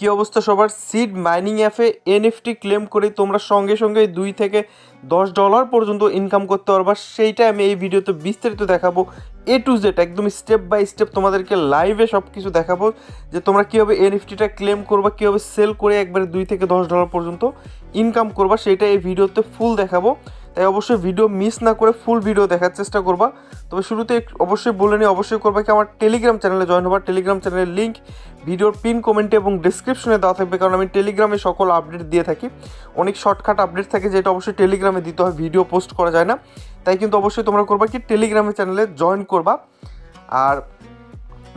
কি অবস্থা সবার? সিড মাইনিং অ্যাপে এনএফটি ক্লেম করে তোমরা সঙ্গে সঙ্গে দুই থেকে দশ ডলার পর্যন্ত ইনকাম করতে পারবা। সেইটা আমি এই ভিডিওতে বিস্তারিত দেখাবো। এ টু জেড একদম স্টেপ বাই স্টেপ তোমাদেরকে লাইভে সব কিছু দেখাবো যে তোমরা কীভাবে এনএফটিটা ক্লেম করবা, কীভাবে সেল করে একবারে দুই থেকে দশ ডলার পর্যন্ত ইনকাম করবা সেটা এই ভিডিওতে ফুল দেখাবো। তাই অবশ্যই ভিডিও মিস না করে ফুল ভিডিও দেখার চেষ্টা করবা। তবে শুরুতে অবশ্যই বলে নিই অবশ্যই করবা কি আমার টেলিগ্রাম চ্যানেলে জয়েন হবার টেলিগ্রাম চ্যানেলের লিঙ্ক ভিডিওর পিন কমেন্টে এবং ডিসক্রিপশনে দেওয়া থাকবে, কারণ আমি টেলিগ্রামে সকল আপডেট দিয়ে থাকি। অনেক শর্টকাট আপডেট থাকে, যেটা অবশ্যই টেলিগ্রামে দিতে হয় ভিডিও পোস্ট করা যায় না। তাই কিন্তু অবশ্যই তোমরা করবা কি টেলিগ্রামের চ্যানেলে জয়েন করবা। আর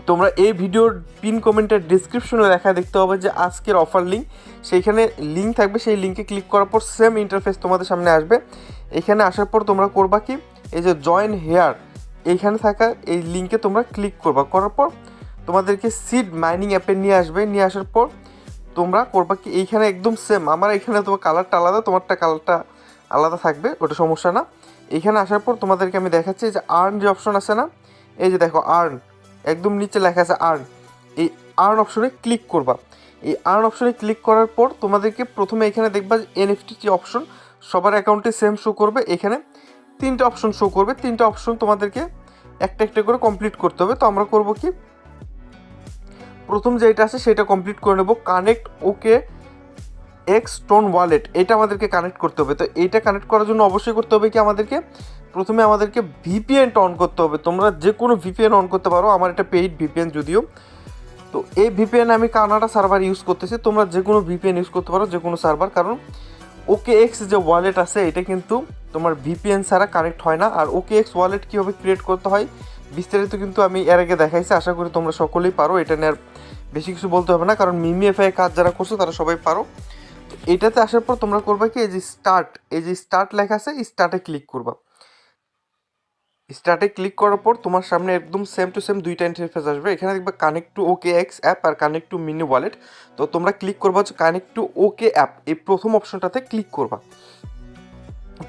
তোমরা এই ভিডিওর পিন কমেন্টের ডিসক্রিপশনে লেখা দেখতে হবে যে আজকের অফার লিঙ্ক সেইখানে লিঙ্ক থাকবে, সেই লিঙ্কে ক্লিক করার পর সেম ইন্টারফেস তোমাদের সামনে আসবে। এখানে আসার পর তোমরা করবা কি, এই যে জয়েন হেয়ার এইখানে থাকা এই লিঙ্কে তোমরা ক্লিক করবা। করার পর তোমাদেরকে সিড মাইনিং অ্যাপে নিয়ে আসবে। নিয়ে আসার পর তোমরা করবা কি, এইখানে একদম সেম আমার এখানে তোমার কালারটা আলাদা, তোমারটা কালারটা আলাদা থাকবে, ওটা সমস্যা না। এইখানে আসার পর তোমাদেরকে আমি দেখাচ্ছি যে আর্ন যে অপশন আছে না, এই যে দেখো আর্ন একদম নিচে লেখা আছে আর্ন এই আর্ন অপশনে ক্লিক করবা। এই আর্ন অপশনে ক্লিক করার পর তোমাদেরকে প্রথমে এখানে দেখবা যে এনএফটি যে অপশন সবার অ্যাকাউন্টে সেম শো করবে, এখানে তিনটে অপশন শো করবে, তিনটে অপশন তোমাদেরকে একটা একটা করে কমপ্লিট করতে হবে। তো আমরা করব কি প্রথম যেটা আছে, সেটা কমপ্লিট করে নেব। Connect OKX TON wallet এটা আমাদেরকে কানেক্ট করতে হবে। তো এইটা কানেক্ট করার জন্য অবশ্যই করতে হবে কি আমাদেরকে? প্রথমে আমাদেরকে ভিপিএনটা অন করতে হবে। তোমরা যে কোনো ভিপিএন অন করতে পারো, আমার এটা পেইড ভিপিএন যদিও। তো এই ভিপিএন আমি কানাডা সার্ভার ইউজ করতেছি। তোমরা যে কোনো ভিপিএন ইউজ করতে পারো যে কোনো সার্ভার কারণ ওকে এক্স যে ওয়ালেট আছে, এটা কিন্তু তোমার ভিপিএন ছাড়া কানেক্ট হয় না। আর ওকে এক্স ওয়ালেট কীভাবে ক্রিয়েট করতে হয়? বিস্তারিত কিন্তু আমি এর আগে দেখাইছি, আশা করি তোমরা সকলেই পারো। এটা নিয়ে আর বেশি কিছু বলতে হবে না, কারণ মিমি এফআই কাজ যারা করছ তারা সবাই পারো। তো এটাতে আসার পর তোমরা করবা কি, এই যে স্টার্ট এই যে স্টার্ট লেখা আছে স্টার্টে ক্লিক করবা। স্টার্টে ক্লিক করার পর তোমার সামনে একদম সেম টু সেম দুইটা ইন্টারফেস আসবে। এখানে দেখবে connect to OKX app আর কানেক্ট টু মিনি ওয়ালেট তো তোমরা ক্লিক করবা হচ্ছে কানেক্ট টু ওকে অ্যাপ এই প্রথম অপশনটাতে ক্লিক করবা।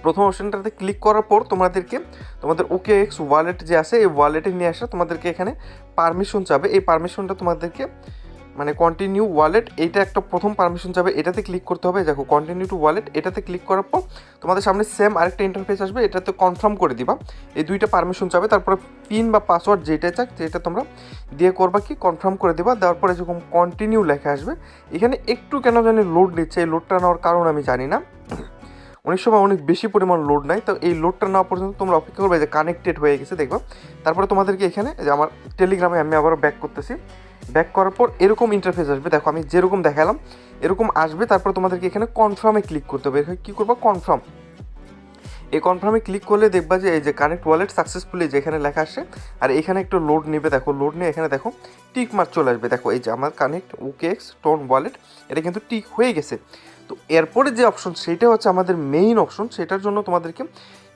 প্রথম অপশনটাতে ক্লিক করার পর তোমাদেরকে, তোমাদের ওকে এক্স ওয়ালেট যে আছে, এই ওয়ালেটে নিয়ে আসা তোমাদেরকে এখানে পারমিশন চাবে। এই পারমিশনটা তোমাদেরকে মানে কন্টিনিউ ওয়ালেট এইটা একটা প্রথম পারমিশন যাবে এটাতে ক্লিক করতে হবে। দেখো কন্টিনিউ টু ওয়ালেট এটাতে ক্লিক করার পর তোমাদের সামনে সেম আরেকটা ইন্টারফেস আসবে। এটাতে কনফার্ম করে দিবা। এই দুইটা পারমিশন চাবে। তারপরে পিন বা পাসওয়ার্ড যেটা চাক যেটা তোমরা দিয়ে করবা কি? কনফার্ম করে দিবা। দেওয়ার পরে যেরকম কন্টিনিউ লেখা আসবে। এখানে একটু কেন জানি লোড নিচ্ছে। এই লোডটা নেওয়ার কারণ আমি জানি না। অনেক সময় অনেক বেশি পরিমাণ লোড নাই, তো এই লোডটা নেওয়া পর্যন্ত তোমরা অপেক্ষা করবে যে কানেক্টেড হয়ে গেছে, দেখবা। তারপরে তোমাদেরকে এখানে যে আমার টেলিগ্রামে আমি আবারও ব্যাক করতেছি। ব্যাক করার পর এরকম ইন্টারফেস আসবে। দেখো, আমি যেরকম দেখালাম, এরকম আসবে, তারপর তোমাদেরকে এখানে কনফার্মে ক্লিক করতে হবে। এখানে কী করবা? কনফার্ম এই কনফার্মে ক্লিক করলে দেখবা যে এই যে কানেক্ট ওয়ালেট সাকসেসফুলি যেখানে লেখা আসে আর এখানে একটু লোড নেবে। দেখো লোড নিয়ে এখানে দেখো টিক মার্ক চলে আসবে। দেখো, এই যে আমার connect OKX TON wallet এটা কিন্তু টিক হয়ে গেছে। তো এরপরে যে অপশন সেটা হচ্ছে আমাদের মেইন অপশন সেটার জন্য তোমাদেরকে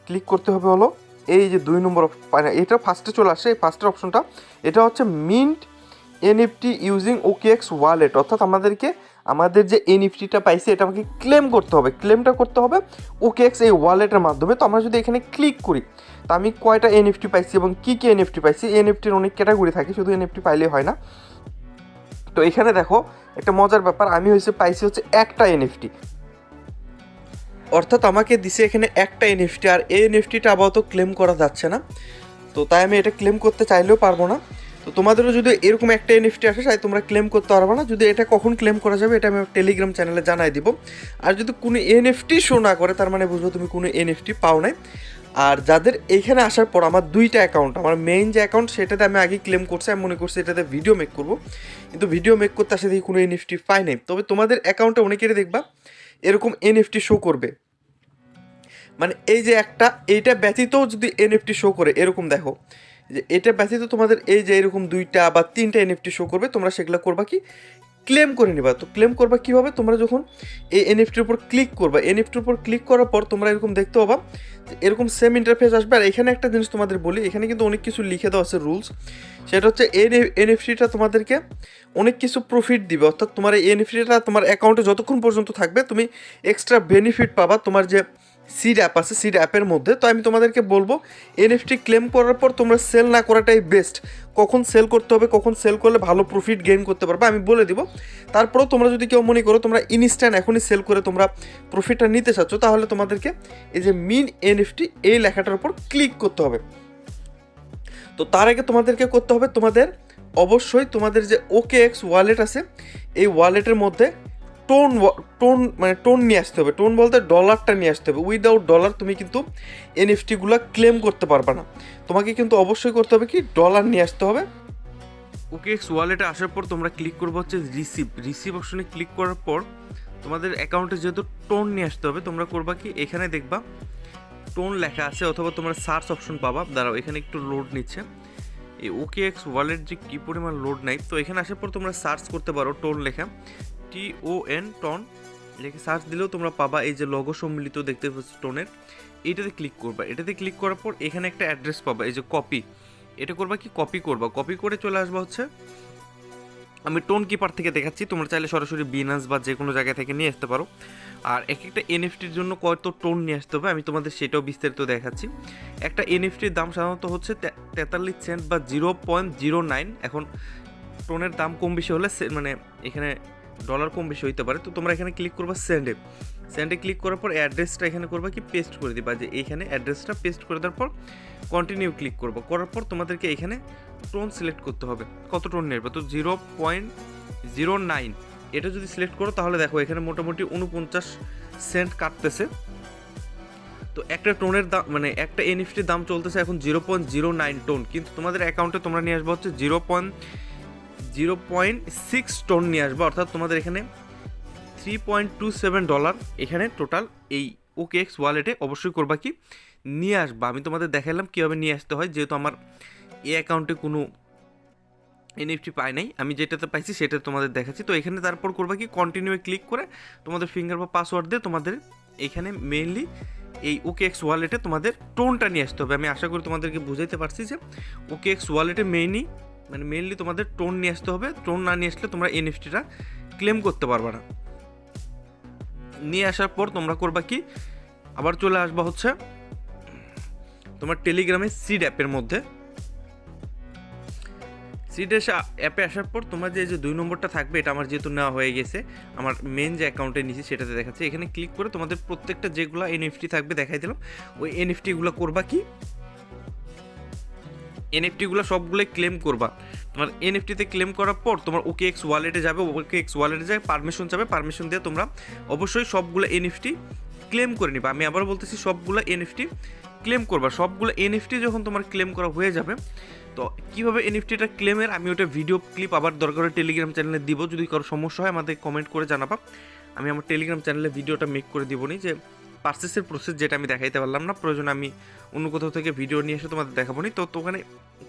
ক্লিক করতে হবে হলো। এই যে দুই নম্বর মানে এটা ফার্স্টে চলে আসে, এই ফার্স্টের অপশনটা এটা হচ্ছে mint NFT using OKX wallet অর্থাৎ আমাদেরকে আমাদের যে এনএফটিটা পাইছে, এটা আমাকে ক্লেম করতে হবে। ক্লেমটা করতে হবে ওকে এক্স এই ওয়ালেটের মাধ্যমে। তো আমরা যদি এখানে ক্লিক করি, তা আমি কয়টা এনএফটি পাইছি এবং কী কী এনএফটি পাইছি? এনএফটির অনেক ক্যাটাগরি থাকে, শুধু এনএফটি পাইলেই হয় না। তো এখানে দেখো, একটা মজার ব্যাপার, আমি হয়েছে পাইছি হচ্ছে একটা এনএফটি অর্থাৎ আমাকে দিছে এখানে একটা এনএফটি আর এই এনএফটিটা আপাতত ক্লেম করা যাচ্ছে না। তো তাই আমি এটা ক্লেম করতে চাইলেও পারব না। তো তোমাদেরও যদি এরকম একটা এনএফটি আসে, তাই তোমরা ক্লেম করতে পারবে না। যদি এটা কখন ক্লেম করা যাবে, এটা আমি টেলিগ্রাম চ্যানেলে জানাই দিব। আর যদি কোনো এনএফটি শো না করে, তার মানে বুঝব তুমি কোনো এনএফটি পাও নাই। আর যাদের এইখানে আসার পর আমার দুইটা অ্যাকাউন্ট আমার মেইন যে অ্যাকাউন্ট সেটাতে আমি আগে ক্লেম করছি, আমি মনে করছি এটাতে ভিডিও মেক করব। কিন্তু ভিডিও মেক করতে আসে দেখি কোনো এনএফটি পাই নাই। তবে তোমাদের অ্যাকাউন্টে অনেকেরই দেখবা, এরকম এনএফটি শো করবে। মানে এই যে একটা, এইটা ব্যতীতও যদি এনএফটি শো করে, এরকম দেখো। যে এটা ব্যতীত তোমাদের এই যে এরকম দুইটা বা তিনটা এনএফটি শো করবে, তোমরা সেগুলো করবা কি? ক্লেম করে নিবা। তো ক্লেম করবা কীভাবে? তোমরা যখন এই এনএফটির উপর ক্লিক করবা এনএফটির উপর ক্লিক করার পর তোমরা এরকম দেখতে পাবা এরকম সেম ইন্টারফেস আসবে। আর এখানে একটা জিনিস তোমাদের বলি, এখানে কিন্তু অনেক কিছু লিখে দেওয়া আছে রুলস সেটা হচ্ছে এই এনএফটিটা তোমাদেরকে অনেক কিছু প্রফিট দিবে। অর্থাৎ তোমার এই এনএফটিটা তোমার অ্যাকাউন্টে যতক্ষণ পর্যন্ত থাকবে, তুমি এক্সট্রা বেনিফিট পাবা। তোমার যে সিড অ্যাপ আছে সিড অ্যাপের মধ্যে। তো আমি তোমাদেরকে বলব এনএফটি ক্লেম করার পর তোমরা সেল না করাটাই বেস্ট কখন সেল করতে হবে, কখন সেল করলে ভালো প্রফিট গেইন করতে পারবে, আমি বলে দিব। তারপরেও তোমরা যদি কেউ মনে করো তোমরা ইনস্ট্যান্ট এখনই সেল করে তোমরা প্রফিটটা নিতে চাচ্ছ, তাহলে তোমাদেরকে এই যে মিন এনএফটি এই লেখাটার উপর ক্লিক করতে হবে। তো তার আগে তোমাদেরকে করতে হবে, তোমাদের অবশ্যই তোমাদের যে ওকে এক্স ওয়ালেট আছে, এই ওয়ালেটের মধ্যে টোন টোন মানে টোন নিয়ে আসতে হবে। টোন বলতে ডলারটা নিয়ে আসতে হবে। উইদাউট ডলার তুমি কিন্তু এনএফটিগুলো ক্লেম করতে পারবে না। তোমাকে কিন্তু অবশ্যই করতে হবে কি? ডলার নিয়ে আসতে হবে। ওকে এক্স ওয়ালেটে আসার পর তোমরা ক্লিক করব হচ্ছে রিসিভ রিসিভ অপশনে ক্লিক করার পর তোমাদের অ্যাকাউন্টে যেহেতু টোন নিয়ে আসতে হবে, তোমরা করবা কি? এখানে দেখবা টোন লেখা আছে অথবা তোমরা সার্চ অপশন পাবা। দাঁড়াও, এখানে একটু লোড নিচ্ছে। এই ওকে এক্স ওয়ালেট যে কী পরিমাণ লোড নাই? তো এখানে আসার পর তোমরা সার্চ করতে পারো টোন লেখা। টি ও এন টন লিখে সার্চ দিলেও তোমরা পাবা এই যে লগো সম্মিলিত দেখতে পাচ্ছ টোনের এইটাতে ক্লিক করবা। এটাতে ক্লিক করার পর এখানে একটা অ্যাড্রেস পাবা, এই যে কপি এটা করবা কি? কপি করবা। কপি করে চলে আসবা হচ্ছে, আমি টোন কিপার থেকে দেখাচ্ছি। তোমরা চাইলে সরাসরি বিনান্স বা যে কোনো জায়গা থেকে নিয়ে আসতে পারো। আর এক একটা এনএফটির জন্য কত টোন নিয়ে আসতে হবে। আমি তোমাদের সেটাও বিস্তারিত দেখাচ্ছি। একটা এনএফটির দাম সাধারণত হচ্ছে তেতাল্লিশ সেন্ট বা জিরো পয়েন্ট জিরো নাইন এখন টোনের দাম কম বেশি হলে মানে এখানে ডলার কম বেশি হইতে পারে, তো তোমরা এখানে ক্লিক করবা সেন্ডে সেন্ডে ক্লিক করার পর অ্যাড্রেসটা এখানে করবা কি পেস্ট করে দিবা, যে এইখানে অ্যাড্রেসটা পেস্ট করে দেওয়ার পর কন্টিনিউ ক্লিক করব। করার পর তোমাদেরকে এখানে টোন সিলেক্ট করতে হবে। কত টোন নেবে? তো জিরো পয়েন্ট জিরো নাইন এটা যদি সিলেক্ট করো, তাহলে দেখো এখানে মোটামুটি উনপঞ্চাশ সেন্ট কাটতেছে। তো একটা টোনের দাম মানে একটা এনএফটির দাম চলতেছে এখন zero point zero nine TON কিন্তু তোমাদের অ্যাকাউন্টে তোমরা নিয়ে আসব হচ্ছে zero point zero point six TON নিয়ে আসবে, অর্থাৎ তোমাদের এখানে three point two seven dollar এখানে টোটাল এই ওকে এক্স ওয়ালেটে অবশ্যই করবা কি? নিয়ে আসবা। আমি তোমাদের দেখালাম কীভাবে নিয়ে আসতে হয়, যেহেতু আমার এই অ্যাকাউন্টে কোনো এনএফটি পাই নাই, আমি যেটাতে পাইছি সেটা তোমাদের দেখাচ্ছি। তো এখানে তারপর করবা কি? কন্টিনিউ ক্লিক করে তোমাদের ফিঙ্গার বা পাসওয়ার্ড দিয়ে তোমাদের এখানে মেইনলি এই ওকে এক্স ওয়ালেটে তোমাদের টোনটা নিয়ে আসতে হবে। আমি আশা করি তোমাদেরকে বুঝাইতে পারছি যে ওকে এক্স ওয়ালেটে মেইনলি মানে মেনলি তোমাদের টোন নিয়ে আসতে হবে। টোন না নিয়ে আসলে তোমরা এনএফটিটা ক্লেম করতে পারবে না। নিয়ে আসার পর তোমরা করবা কি? আবার চলে আসবা হচ্ছে তোমার টেলিগ্রামে সিড অ্যাপের মধ্যে। সিড এসে অ্যাপে আসার পর তোমার যে যে দুই নম্বরটা থাকবে, এটা আমার যেহেতু নেওয়া হয়ে গেছে, আমার মেন যে অ্যাকাউন্টে নিয়েছি সেটাতে দেখাচ্ছে। এখানে ক্লিক করে তোমাদের প্রত্যেকটা যেগুলো এনএফটি থাকবে দেখাই দিলাম। ওই এনএফটিগুলো করবা কি? এনএফটিগুলো সবগুলোই ক্লেম করবা। তোমার এনএফটিতে ক্লেম করার পর তোমার ওকে এক্স ওয়ালেটে যাবে ওকে এক্স ওয়ালেটে যাবে পারমিশন যাবে পারমিশন দিয়ে তোমরা অবশ্যই সবগুলো এনএফটি ক্লেম করে নিবা। আমি আবার বলতেছি সবগুলো এনএফটি ক্লেম করবা। সবগুলো এনএফটি যখন তোমার ক্লেম করা হয়ে যাবে, তো কীভাবে এনএফটিটা ক্লেমের আমি ওটা ভিডিও ক্লিপ আবার দরকার হয় টেলিগ্রাম চ্যানেলে দিব। যদি কারও সমস্যা হয় আমাদের কমেন্ট করে জানাবা। আমি আমার টেলিগ্রাম চ্যানেলে ভিডিওটা মেক করে দিব নি যে পার্সেসের প্রসেস যেটা আমি দেখাইতে পারলাম না, প্রয়োজন আমি অন্য কোথাও থেকে ভিডিও নিয়ে এসে তোমাদের দেখাবো নি তো ওখানে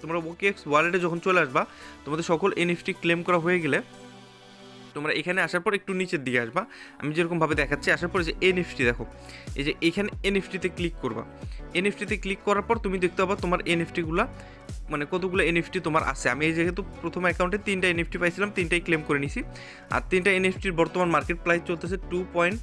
তোমরা ওকে এক্স ওয়ালেটে যখন চলে আসবা, তোমাদের সকল এনএফটি ক্লেম করা হয়ে গেলে তোমরা এখানে আসার পর একটু নিচের দিকে আসবা। আমি যেরকমভাবে দেখাচ্ছি, আসার পর যে এনএফটি দেখো, এই যে এখানে এনএফটিতে ক্লিক করবা। এনএফটিতে ক্লিক করার পর তুমি দেখতে পাবা তোমার এনএফটিগুলো মানে কতগুলো এনএফটি তোমার আছে। আমি এই যেহেতু প্রথম অ্যাকাউন্টে তিনটা এনএফটি পাইছিলাম, তিনটাই ক্লেম করে নিছি। আর তিনটা এনএফটির বর্তমান মার্কেট প্রাইস চলতেছে টু পয়েন্ট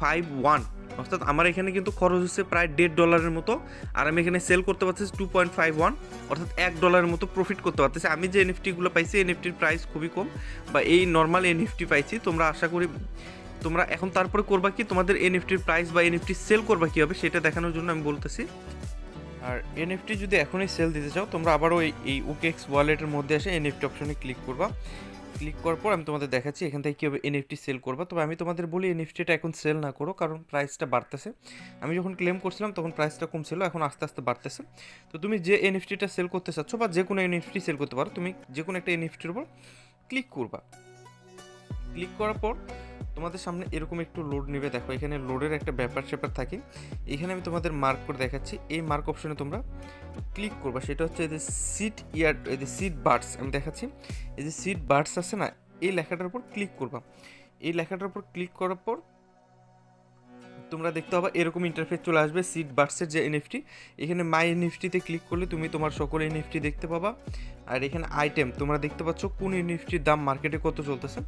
ফাইভ ওয়ান অর্থাৎ আমার এখানে কিন্তু খরচ হচ্ছে প্রায় দেড় ডলারের মতো, আর আমি এখানে সেল করতে পারতেছি টু পয়েন্ট ফাইভ ওয়ান অর্থাৎ এক ডলারের মতো প্রফিট করতে পারতেছি। আমি যে এনএফটিগুলো পাইছি এনএফটির প্রাইস খুবই কম, বা এই নর্মাল এনএফটি পাইছি, তোমরা আশা করি, তোমরা এখন তারপরে করবা কি, তোমাদের এনএফটির প্রাইস বা এনএফটি সেল করবা কী হবে, সেটা দেখানোর জন্য আমি বলতেছি। আর এনএফটি যদি এখনই সেল দিতে চাও, তোমরা আবারও এই এই ওকেএক্স ওয়ালেটের মধ্যে এসে এনএফটি অপশনে ক্লিক করবা। ক্লিক করার পর আমি তোমাদের দেখাচ্ছি এখান থেকে কীভাবে এনএফটি সেল করব। তবে আমি তোমাদের বলি এনএফটিটা এখন সেল না করো, কারণ প্রাইসটা বাড়তেছে। আমি যখন ক্লেম করছিলাম তখন প্রাইসটা কম ছিল এখন আস্তে আস্তে বাড়তেছে। তো তুমি যে এনএফটিটা সেল করতে চাচ্ছ বা যে কোনো এনএফটি সেল করতে পারো, তুমি যে কোনো একটা এনএফটির উপর ক্লিক করবা। ক্লিক করার পর তোমাদের সামনে এরকম একটু লোড নেবে, দেখো, এখানে লোডের একটা ব্যাপার স্যাপার থাকে। এখানে আমি তোমাদের মার্ক করে দেখাচ্ছি। এই মার্ক অপশনে তোমরা ক্লিক করবা। সেটা হচ্ছে এই যে সিট ইয়ার, এই যে সিট বার্ডস আমি দেখাচ্ছি। এই যে সিট বার্ডস আছে না, এই লেখাটার উপর ক্লিক করবা। এই লেখাটার উপর ক্লিক করার পর তোমরা দেখতে পাবা এরকম ইন্টারফেস চলে আসবে সিট বার্সের যে এনএফটি এখানে মাই এনএফটিতে ক্লিক করলে তুমি তোমার সকল এনএফটি দেখতে পাবা। আর এখানে আইটেম তোমরা দেখতে পাচ্ছ কোন এনএফটির দাম মার্কেটে কত চলতেছে।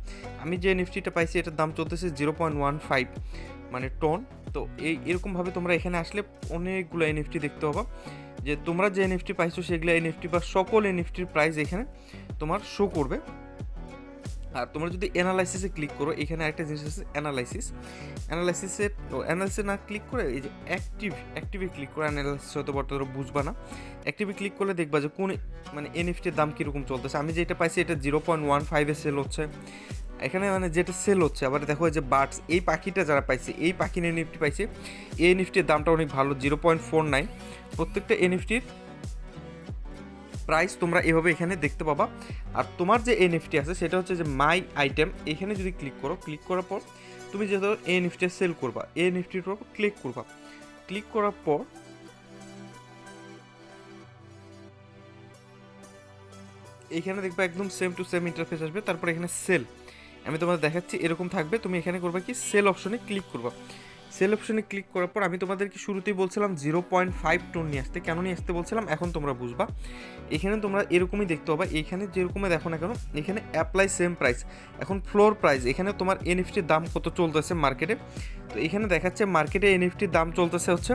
আমি যে এনএফটিটা পাইছি, এটার দাম চলতেছে জিরো পয়েন্ট ওয়ান ফাইভ মানে টন তো এই এরকমভাবে তোমরা এখানে আসলে অনেকগুলো এনএফটি দেখতে পাবা। যে তোমরা যে এনএফটি পাইছো, সেগুলো এনএফটি বা সকল এনএফটির প্রাইস এখানে তোমার শো করবে। আর তোমরা যদি অ্যানালাইসিসে ক্লিক করো, এখানে একটা জিনিস আছে অ্যানালাইসিস অ্যানালাইসিসে অ্যানালাইসিসে না ক্লিক করে, এই যে অ্যাক্টিভ অ্যাক্টিভে ক্লিক করে অ্যানালাইসিস হয়তো বড় তোমরা বুঝবা না। অ্যাক্টিভে ক্লিক করলে দেখবা যে কোন মানে এনএফটির দাম কীরকম চলতেছে। আমি যেটা পাইছি, এটা জিরো পয়েন্ট ওয়ান ফাইভে সেল হচ্ছে। এখানে মানে যেটা সেল হচ্ছে, আবার দেখো যে বার্ডস এই পাখিটা যারা পাইছে, এই পাখির এনএফটি পাইছে, এই এনএফটির দামটা অনেক ভালো জিরো পয়েন্ট ফোর নাইন প্রত্যেকটা এনএফটির প্রাইস তোমরা এভাবে এখানে দেখতে পাবা। আর তোমার যে এনএফটি আছে, সেটা হচ্ছে যে মাই আইটেম এখানে যদি ক্লিক করো ক্লিক করার পর তুমি যে যেহেতু এনএফটি সেল করবা এনএফটির উপর ক্লিক করবা। ক্লিক করার পর এখানে দেখবে একদম সেম টু সেম ইন্টারফেস আসবে, তারপর এখানে সেল আমি তোমাদের দেখাচ্ছি, এরকম থাকবে, তুমি এখানে করবা কি সেল অপশনে ক্লিক করবা। সেল অপশনে ক্লিক করার পর আমি তোমাদেরকে শুরুতেই বলছিলাম জিরো পয়েন্ট ফাইভ টোন নিয়ে আসতে। কেন নিয়ে আসতে বলছিলাম? এখন তোমরা বুঝবা। এখানে তোমরা এরকমই দেখতে পাবা। এখানে যেরকমই দেখো না কেন, এখানে অ্যাপ্লাই সেম প্রাইস এখন ফ্লোর প্রাইস এখানে তোমার এনএফটির দাম কত চলতেছে মার্কেটে তো এখানে দেখাচ্ছে মার্কেটে এনএফটির দাম চলতেছে হচ্ছে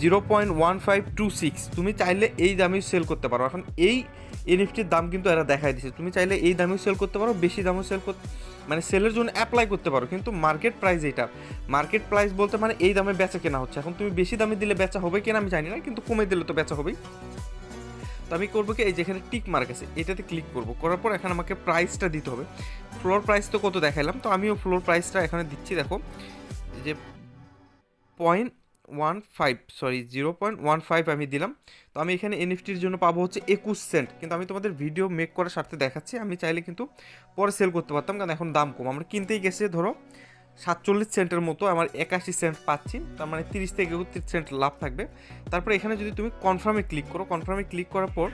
zero point one five two six তুমি চাইলে এই দামেও সেল করতে পারো। এখন এই এনএফটির দাম কিন্তু এরা দেখাই দিচ্ছে তুমি চাইলে এই দামেও সেল করতে পারো, বেশি দামেও সেল করতে মানে সেলের জন্য অ্যাপ্লাই করতে পারো, কিন্তু মার্কেট প্রাইস এটা মার্কেট প্রাইস বলতে মানে এই দামে বেচা কেনা হচ্ছে। এখন তুমি বেশি দামে দিলে বেচা হবে কিনা আমি জানি না, কিন্তু কমে দিলে তো বেচা হবেই। তো আমি করব কি, এই যেখানে টিক মার্ক আছে, এটাতে ক্লিক করব। করার পর এখানে আমাকে প্রাইসটা দিতে হবে। ফ্লোর প্রাইস তো কত দেখাইলাম, তো আমিও ফ্লোর প্রাইসটা এখানে দিচ্ছি, দেখো। যে point one five sorry zero point one five আমি দিলাম। তো আমি এখানে এনএফটির জন্য পাবো হচ্ছে একুশ সেন্ট কিন্তু আমি তোমাদের ভিডিও মেক করার স্বার্থে দেখাচ্ছি। আমি চাইলে কিন্তু পরে সেল করতে পারতাম, কারণ এখন দাম কম। আমরা কিনতেই গেছে, ধরো, সাতচল্লিশ সেন্টের মতো আমার একাশি সেন্ট পাচ্ছি। তার মানে তিরিশ থেকে একত্রিশ সেন্ট লাভ থাকবে। তারপরে এখানে যদি তুমি কনফার্মে ক্লিক করো কনফার্মে ক্লিক করার পর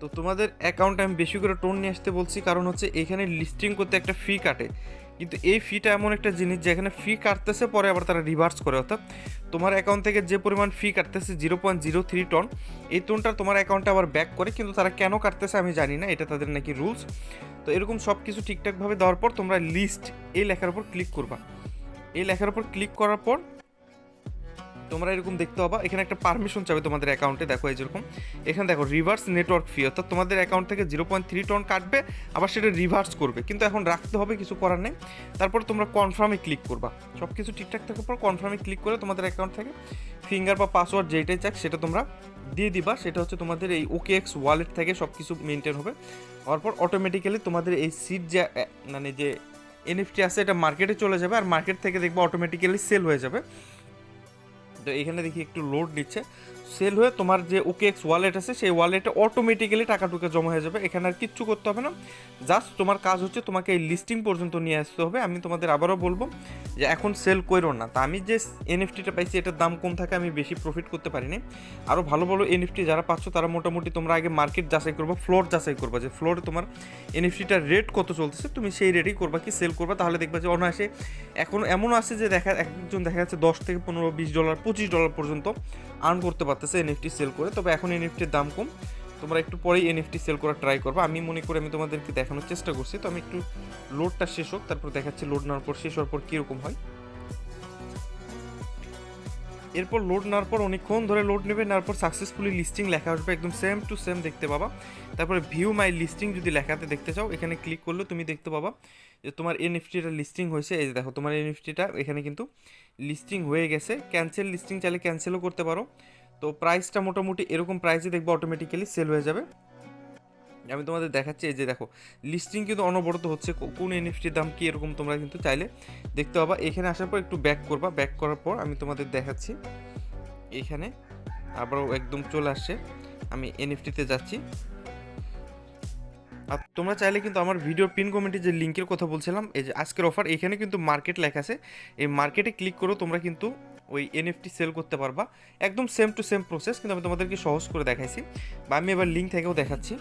তো তোমাদের অ্যাকাউন্টে আমি বেশি করে টোন নিয়ে আসতে বলছি। কারণ হচ্ছে এখানে লিস্টিং করতে একটা ফি কাটে। কিন্তু এই ফিটা এমন একটা জিনিস যেখানে ফি কাটতেছে, পরে আবার তারা রিভার্স করে। অর্থাৎ তোমার অ্যাকাউন্ট থেকে যে পরিমাণ ফি কাটতেছে zero point zero three TON এই টোনটা তোমার অ্যাকাউন্টে আবার ব্যাক করে, কিন্তু তারা কেন কাটতেছে আমি জানি না, এটা তাদের নাকি রুলস তো এরকম সব কিছু ঠিকঠাকভাবে দেওয়ার পর তোমরা লিস্ট এই লেখার উপর ক্লিক করবা। এই লেখার উপর ক্লিক করার পর তোমরা এরকম দেখতে পাবা। এখানে একটা পারমিশন চাবে তোমাদের অ্যাকাউন্টে দেখো এই যেরকম। এখানে দেখো রিভার্স নেটওয়ার্ক ফি অর্থাৎ তোমাদের অ্যাকাউন্ট থেকে জিরো পয়েন্ট থ্রি টন কাটবে, আবার সেটা রিভার্স করবে। কিন্তু এখন রাখতে হবে, কিছু করার নেই। তারপর তোমরা কনফার্মে ক্লিক করবা। সব কিছু ঠিকঠাক থাকার পর কনফার্মে ক্লিক করে তোমাদের অ্যাকাউন্ট থেকে ফিঙ্গার বা পাসওয়ার্ড যেটাই চাক, সেটা তোমরা দিয়ে দিবা। সেটা হচ্ছে তোমাদের এই ওকে এক্স ওয়ালেট থেকে সব কিছু মেনটেন হবে। হওয়ার পর অটোমেটিক্যালি তোমাদের এই সিট যে মানে যে এনএফটি আছে, এটা মার্কেটে চলে যাবে। আর মার্কেট থেকে দেখবে অটোমেটিক্যালি সেল হয়ে যাবে। তো এখানে দেখি একটু লোড নিচ্ছে। সেল হয়ে তোমার যে ওকে এক্স ওয়ালেট আছে, সেই ওয়ালেটে অটোমেটিক্যালি টাকা টুকে জমা হয়ে যাবে। এখানে আর কিচ্ছু করতে হবে না। জাস্ট তোমার কাজ হচ্ছে তোমাকে এই লিস্টিং পর্যন্ত নিয়ে আসতে হবে। আমি তোমাদের আবারও বলব যে এখন সেল করো না। তা আমি যে এনএফটিটা পাইছি, এটার দাম কম থাকে আমি বেশি প্রফিট করতে পারিনি। আরও ভালো ভালো এনএফটি যারা পাচ্ছ, তারা মোটামুটি তোমরা আগে মার্কেট যাচাই করব ফ্লোর যাচাই করবা যে ফ্লোরে তোমার এনএফটিটার রেট কত চলতেছে, তুমি সেই রেটেই করবা কি সেল করবা, তাহলে দেখবা যে অনায়াসে এখন এমন আছে যে দেখা, একজন দেখা যাচ্ছে দশ থেকে পনেরো, বিশ ডলার পঁচিশ ডলার পর্যন্ত আর্ন করতে পারতেছে এনএফটি সেল করে, তবে এখন এনএফটির দাম কম। তোমরা একটু পরেই এনএফটি সেল করার ট্রাই করবা। আমি মনে করি আমি তোমাদেরকে দেখানোর চেষ্টা করছি, তো আমি একটু লোডটা শেষ হোক, তারপর দেখাচ্ছি লোড নেওয়ার পর, শেষ হওয়ার পর কীরকম হয়। এরপর লোড নেওয়ার পর অনেকক্ষণ ধরে লোড নেবে, নেওয়ার পর সাকসেসফুলি লিস্টিং লেখা আসবে, একদম সেম টু সেম দেখতে পাবা। তারপরে ভিউ মাই লিস্টিং যদি লেখাতে দেখতে চাও, এখানে ক্লিক করলে তুমি দেখতে পাবা যে তোমার এনএফটিটা লিস্টিং হয়েছে, এই যে দেখো, তোমার এনএফটিটা এখানে কিন্তু লিস্টিং হয়ে গেছে। ক্যান্সেল লিস্টিং চাইলে ক্যান্সেলও করতে পারো। তো প্রাইসটা মোটামুটি এরকম প্রাইসে দেখব অটোমেটিক্যালি সেল হয়ে যাবে। আমি তোমাদের দেখাচ্ছি, এই যে দেখো লিস্টিং কিন্তু অনবরত হচ্ছে কোন এনএফটির দাম কী এরকম তোমরা কিন্তু চাইলে দেখতে পাবা। এখানে আসার পর একটু ব্যাক করবা। ব্যাক করার পর আমি তোমাদের দেখাচ্ছি। এখানে আবারও একদম চলে আসছে। আমি এনএফটিতে যাচ্ছি। তোমরা চাইলে কিন্তু আমার ভিডিও পিন কমেন্টে যে লিঙ্কের কথা বলছিলাম, এই যে আজকের অফার এখানে কিন্তু মার্কেট লেখা আছে। এই মার্কেটে ক্লিক করো তোমরা কিন্তু ওই এনএফটি সেল করতে পারবা। একদম সেম টু সেম প্রসেস কিন্তু আমি তোমাদেরকে সহজ করে দেখাইছি। বা আমি এবার লিঙ্ক থেকেও দেখাচ্ছি।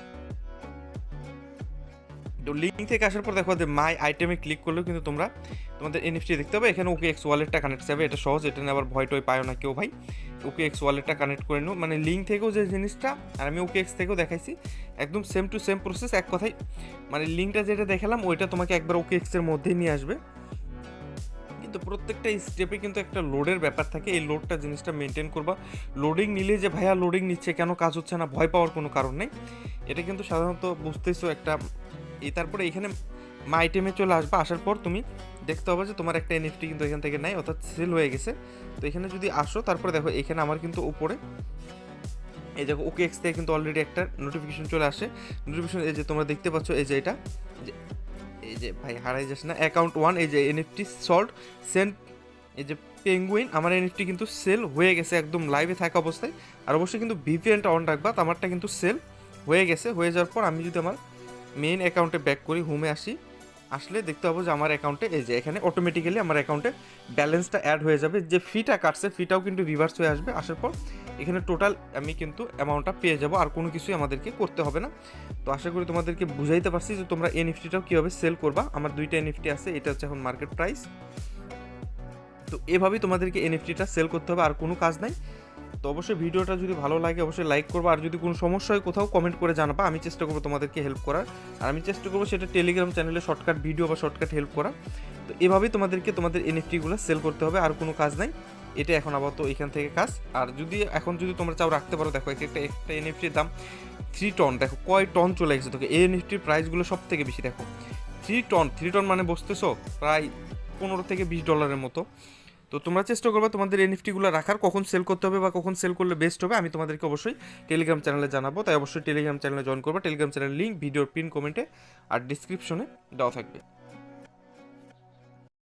তো লিঙ্ক থেকে আসার পর দেখো যে মাই আইটেমে ক্লিক করলেও কিন্তু তোমরা তোমাদের এনএফটি দেখতে হবে এখানে ওকে এক্স ওয়ালেটটা কানেক্ট যাবে। এটা সহজ, এটা নিয়ে আবার ভয় টয় পায় না কেউ ভাই। ওকে এক্স ওয়ালেটটা কানেক্ট করে নিও। মানে লিঙ্ক থেকেও যে জিনিসটা, আর আমি ওকে এক্স থেকেও দেখাইছি, একদম সেম টু সেম প্রসেস এক কথাই মানে লিঙ্কটা যেটা দেখালাম, ওইটা তোমাকে একবার ওকে এক্সের মধ্যেই নিয়ে আসবে। কিন্তু প্রত্যেকটা স্টেপে কিন্তু একটা লোডের ব্যাপার থাকে। এই লোডটা জিনিসটা মেনটেন করবা। লোডিং নিলে যে ভাইয়া লোডিং নিচ্ছে, কেন কাজ হচ্ছে না, ভয় পাওয়ার কোনো কারণ নেই। এটা কিন্তু সাধারণত বুঝতেছো একটা তারপরে এখানে মা আইটেমে চলে আসবে, আসার পর তুমি দেখতে হবে যে তোমার একটা এনএফটি কিন্তু এখান থেকে নাই, অর্থাৎ সেল হয়ে গেছে। তো এখানে যদি আসো, তারপরে দেখো এখানে আমার কিন্তু উপরে এই দেখো ওকে এক্স থেকে কিন্তু অলরেডি একটা নোটিফিকেশন চলে আসে। নোটিফিকেশন এই যে তোমরা দেখতে পাচ্ছ, এই যে এটা এই যে ভাই হারাই যাস না অ্যাকাউন্ট ওয়ান এই যে এনএফটি সল্ট সেন্ট এই যে পেঙ্গুইন আমার এনএফটি কিন্তু সেল হয়ে গেছে একদম লাইভে থাকা অবস্থায়। আর অবশ্যই কিন্তু ভিপিএনটা অন রাখবা আমারটা কিন্তু সেল হয়ে গেছে। হয়ে যাওয়ার পর আমি যদি আমার মেইন অ্যাকাউন্টে ব্যাক করি হোমে আসি। আসলে দেখতে পাবো যে আমার অ্যাকাউন্টে এই যে এখানে অটোমেটিক্যালি আমার অ্যাকাউন্টে ব্যালেন্সটা অ্যাড হয়ে যাবে। যে ফিটা কাটছে ফিটাও কিন্তু রিভার্স হয়ে আসবে। আসার পর এখানে টোটাল আমি কিন্তু অ্যামাউন্টটা পেয়ে যাব। আর কোনো কিছুই আমাদেরকে করতে হবে না। তো আশা করি তোমাদেরকে বুঝাইতে পারছি যে তোমরা এনএফটিটাও কীভাবে সেল করবা। আমার দুইটা এনএফটি আছে, এটা হচ্ছে এখন মার্কেট প্রাইস তো এভাবেই তোমাদেরকে এনএফটিটা সেল করতে হবে, আর কোনো কাজ নাই। তো অবশ্যই ভিডিওটা যদি ভালো লাগে, অবশ্যই লাইক করব। আর যদি কোনো সমস্যা হয়, কোথাও কমেন্ট করে জানাবা। আমি চেষ্টা করব তোমাদেরকে হেল্প করার। আর আমি চেষ্টা করব সেটা টেলিগ্রাম চ্যানেলে শর্টকাট ভিডিও বা শর্টকাট হেল্প করা। তো এভাবেই তোমাদেরকে তোমাদের এনএফটিগুলো সেল করতে হবে। আর কোনো কাজ নাই। এটা এখন আপাতত এখান থেকে কাজ। আর যদি এখন যদি তোমরা চাও রাখতে পারো, দেখো এক একটা একটা এনএফটির দাম থ্রি টন দেখো কয় টন চলে গেছে তোকে। এই এনএফটির প্রাইসগুলো সব থেকে বেশি। দেখো থ্রি টন থ্রি টন মানে বসতেছো প্রায় পনেরো থেকে বিশ ডলারের মতো। তো তোমরা চেষ্টা করবে তোমাদের এনএফটিগুলো রাখার, কখন সেল করতে হবে বা কখন সেল করলে বেস্ট হবে, আমি তোমাদেরকে অবশ্যই টেলিগ্রাম চ্যানেলে জানাব। তাই অবশ্যই টেলিগ্রাম চ্যানেলে জয়েন করবে। টেলিগ্রাম চ্যানেল লিঙ্ক ভিডিওর পিন কমেন্টে আর ডিসক্রিপশনে দেওয়া থাকবে।